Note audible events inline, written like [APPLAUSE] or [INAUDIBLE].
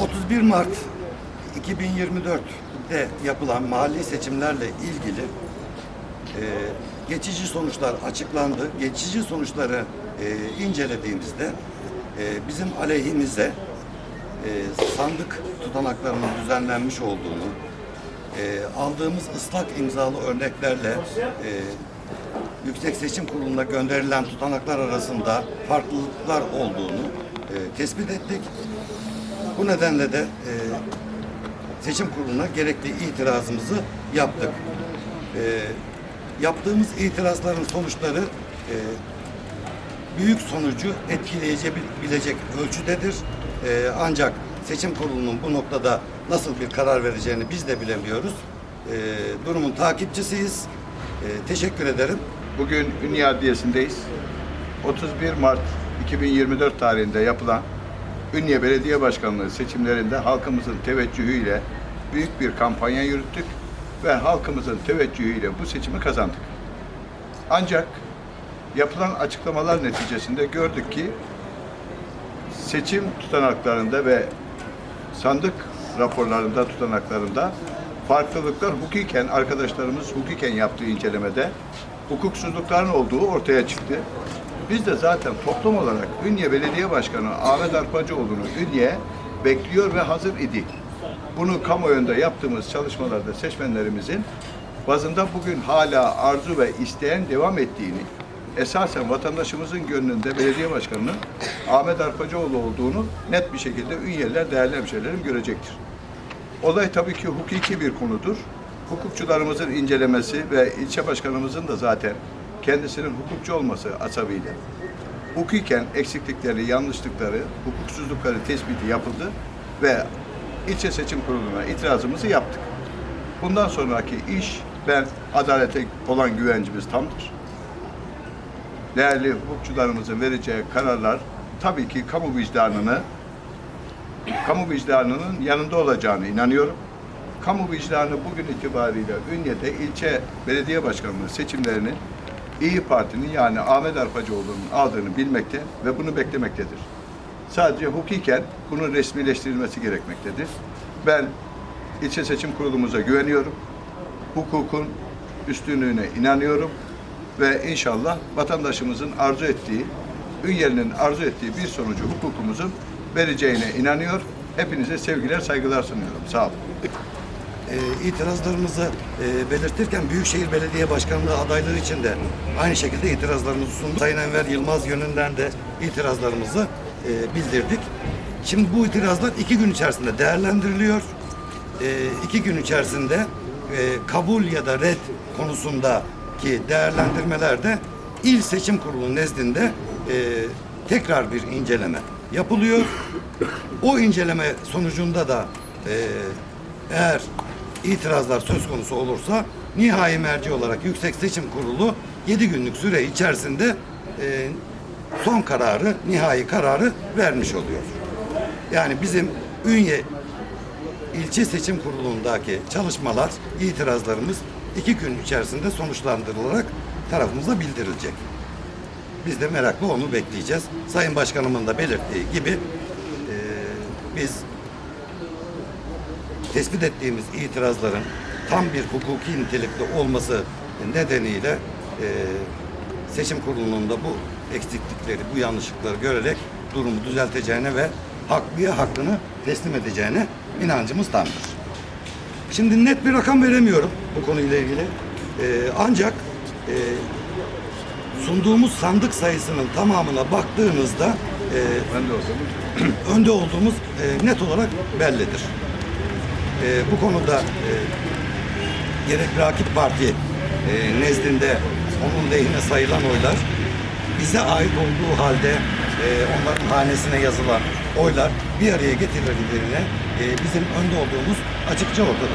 31 Mart 2024'te yapılan mahalli seçimlerle ilgili e, geçici sonuçlar açıklandı. Geçici sonuçları e, incelediğimizde e, bizim aleyhimize e, sandık tutanaklarının düzenlenmiş olduğunu, e, aldığımız ıslak imzalı örneklerle e, Yüksek Seçim Kurulu'na gönderilen tutanaklar arasında farklılıklar olduğunu e, tespit ettik. Bu nedenle de e, seçim kuruluna gerekli itirazımızı yaptık. E, yaptığımız itirazların sonuçları e, büyük sonucu etkileyebilecek ölçüdedir. E, ancak seçim kurulunun bu noktada nasıl bir karar vereceğini biz de bilemiyoruz. E, durumun takipçisiyiz. E, teşekkür ederim. Bugün Ünye Adliyesi'ndeyiz. 31 Mart 2024 tarihinde yapılan Ünye Belediye Başkanlığı seçimlerinde halkımızın teveccühüyle büyük bir kampanya yürüttük ve halkımızın teveccühüyle bu seçimi kazandık. Ancak yapılan açıklamalar neticesinde gördük ki seçim tutanaklarında ve sandık raporlarında, tutanaklarında farklılıklar hukuken, arkadaşlarımız hukuken yaptığı incelemede hukuksuzlukların olduğu ortaya çıktı. Biz de zaten toplum olarak Ünye Belediye Başkanı Ahmet Arpacıoğlu'nu Ünye bekliyor ve hazır idi. Bunu kamuoyunda yaptığımız çalışmalarda seçmenlerimizin bazında bugün hala arzu ve isteyen devam ettiğini, esasen vatandaşımızın gönlünde belediye başkanının Ahmet Arpacıoğlu olduğunu net bir şekilde Ünyeliler, değerli görecektir. Olay tabii ki hukuki bir konudur. Hukukçularımızın incelemesi ve ilçe başkanımızın da zaten kendisinin hukukçu olması asabıyla hukuken eksiklikleri, yanlışlıkları, hukuksuzlukları tespiti yapıldı ve ilçe seçim kuruluna itirazımızı yaptık. Bundan sonraki iş ben adalete olan güvencimiz tamdır. Değerli hukukçularımızın vereceği kararlar tabii ki kamu vicdanını kamu vicdanının yanında olacağını inanıyorum. Kamu vicdanı bugün itibariyle Ünye'de ilçe belediye başkanlığı seçimlerini İyi Parti'nin yani Ahmet Arpacıoğlu'nun aldığını bilmekte ve bunu beklemektedir. Sadece hukuken bunun resmileştirilmesi gerekmektedir. Ben ilçe seçim kurulumuza güveniyorum. Hukukun üstünlüğüne inanıyorum ve inşallah vatandaşımızın arzu ettiği, Ünye'nin arzu ettiği bir sonucu hukukumuzun vereceğine inanıyor. Hepinize sevgiler, saygılar sunuyorum. Sağ olun. E, itirazlarımızı e, belirtirken Büyükşehir Belediye Başkanlığı adayları için de aynı şekilde itirazlarımızı sunduk. Sayın Enver Yılmaz yönünden de itirazlarımızı e, bildirdik. Şimdi bu itirazlar iki gün içerisinde değerlendiriliyor. E, iki gün içerisinde e, kabul ya da red konusundaki değerlendirmelerde İl Seçim Kurulu nezdinde e, tekrar bir inceleme yapılıyor. O inceleme sonucunda da e, eğer itirazlar söz konusu olursa nihai merci olarak Yüksek Seçim Kurulu 7 günlük süre içerisinde e, son kararı, nihai kararı vermiş oluyor. Yani bizim Ünye ilçe seçim kurulundaki çalışmalar, itirazlarımız iki gün içerisinde sonuçlandırılarak tarafımıza bildirilecek. Biz de merakla onu bekleyeceğiz. Sayın Başkanımın da belirttiği gibi e, biz tespit ettiğimiz itirazların tam bir hukuki nitelikte olması nedeniyle e, seçim kurulunun da bu eksiklikleri, bu yanlışlıkları görerek durumu düzelteceğine ve haklıya hakkını teslim edeceğine inancımız tamdır. Şimdi net bir rakam veremiyorum bu konuyla ilgili. E, ancak e, sunduğumuz sandık sayısının tamamına baktığınızda e, [CLEARS THROAT] önde olduğumuz e, net olarak bellidir. E, bu konuda e, gerek rakip parti e, nezdinde onun lehine sayılan oylar bize ait olduğu halde e, onların hanesine yazılan oylar bir araya getirildiğine e, bizim önde olduğumuz açıkça ortada.